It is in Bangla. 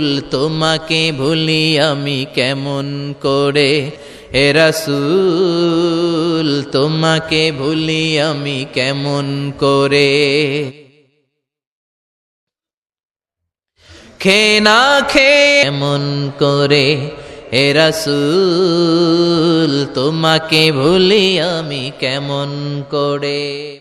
রাসূল, তোমাকে ভুলি আমি কেমন করে? হে রাসূল, তোমাকে ভুলি আমি কেমন করে? খে না খে এমন করে? হে রাসূল, তোমাকে ভুলি আমি কেমন করে?